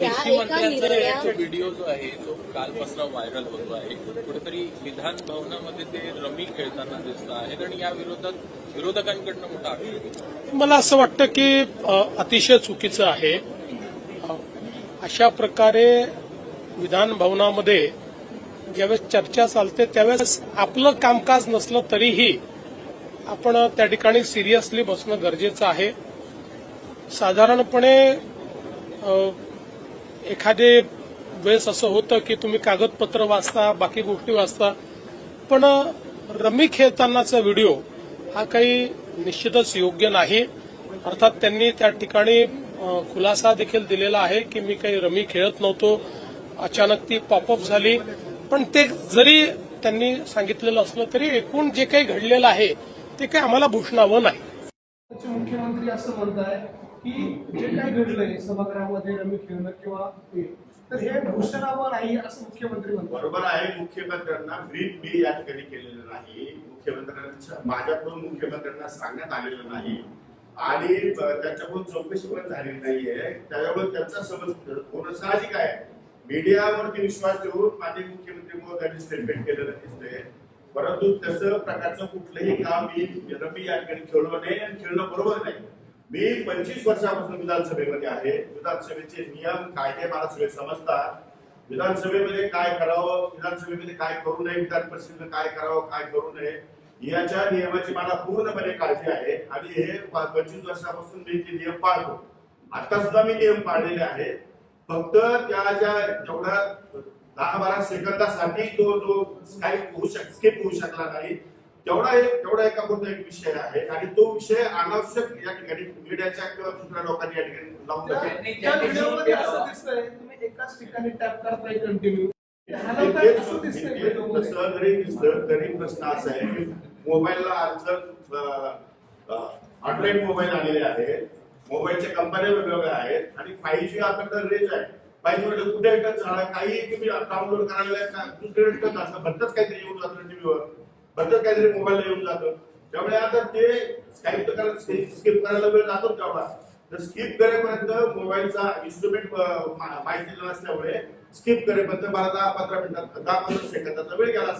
त्या कृषी एका मंत्र्यांचा निर्णया एक व्हिडिओ जो आहे तो कालपासून व्हायरल होतो आहे. कुठेतरी विधान भवनामध्ये ते रमी खेळताना दिसत आहेत आणि या विरोधात विरोधकांकडनं मोठा आक्षेप. मला असं वाटतं की अतिशय चुकीचं आहे. अशा प्रकारे विधान भवनामध्ये ज्यावेळेस चर्चा चालते त्यावेळेस आपलं कामकाज नसलं तरीही आपण त्या ठिकाणी सिरियसली बसणं गरजेचं आहे. साधारणपणे एखादे वेळेस असं होतं की तुम्ही कागदपत्र वाचता बाकी गोष्टी वाचता. पण रमी खेळतानाचा व्हिडिओ हा काही निश्चितच योग्य नाही. अर्थात त्यांनी त्या ठिकाणी खुलासा देखील दिलेला आहे की मी काही रमी खेळत नव्हतो. अचानक ती पॉपअप झाली. पण ते जरी त्यांनी सांगितलेलं असलं तरी एकूण जे काही घडलेलं आहे ते काही आम्हाला भूषणावं नाही. मुख्यमंत्री असं म्हणताय की जे काही घडलंय सभागृहामध्ये रमी खेळणं किंवा हे, तर हे भूषणावं नाही असं मुख्यमंत्री म्हणतात. बरोबर आहे मुख्यमंत्र्यांना ब्रीफ मी या ठिकाणी केलेलं नाही. मुख्यमंत्र्यांच्या माझ्याकडून मुख्यमंत्र्यांना सांगण्यात आलेलं नाही. आणि त्याच्याकडून चौकशी पण झालेली नाहीये. त्याच्यामुळे त्यांचा समज होणं साहजिक आहे. मीडियावरती विश्वास ठेवून माझे मुख्यमंत्री महोदयांनी स्टेटमेंट केलेलं दिसतंय. परंतु तसं प्रकारचं कुठलंही काम मी रमी या ठिकाणी खेळलो नाही आणि खेळणं बरोबर नाही. मी पंचवीस वर्षापासून विधानसभेमध्ये आहे. विधानसभेचे नियम कायदे मला सगळे समजतात. विधानसभेमध्ये काय करावं विधानसभेमध्ये काय करू नये विधान परिषदेमध्ये काय करावं काय करू नये याच्या नियमाची मला पूर्णपणे काळजी आहे. आणि हे पंचवीस वर्षापासून मी ते नियम पाळतो. आता सुद्धा मी नियम पाळलेले आहे. फक्त त्या ज्या जेवढ्या दहा बारा सेकंदासाठी तो जो काही होऊ शक स्किप होऊ शकला नाही. तेवढा एक तेवढा एका पुरता एक विषय आहे. आणि तो विषय अनावश्यक या ठिकाणी मीडियाच्या किंवा दुसऱ्या लोकांनी या ठिकाणी लावून असं दिसतंय तुम्ही एकाच ठिकाणी टॅप करताय कंटिन्यू हलवताय असं दिसतंय व्हिडिओमध्ये? तसं जरी दिसलं तरी प्रश्न असा आहे की मोबाईलला आजकाल ऑनलाईन मोबाईल आलेले आहेत. मोबाईलच्या कंपन्या वेगवेगळ्या आहेत. आणि फाईव्ह जी आता रेंज आहे. फाईव्ह जी म्हणजे कुठे टच झाला काही तुम्ही डाउनलोड करायला दुसरे टच असतं भरतच काहीतरी येऊन जातं टीव्हीवर भरतच काहीतरी मोबाईलला येऊन जातं. त्यामुळे आता ते स्काईप करायला स्किप करायला वेळ जातो तेवढा. तर स्किप करेपर्यंत मोबाईलचा इन्स्ट्रुमेंट माहिती नसल्यामुळे स्किप करेपर्यंत मला दहा पंधरा मिनिटात दहा पंधरा सेकंदाचा वेळ गेला असेल.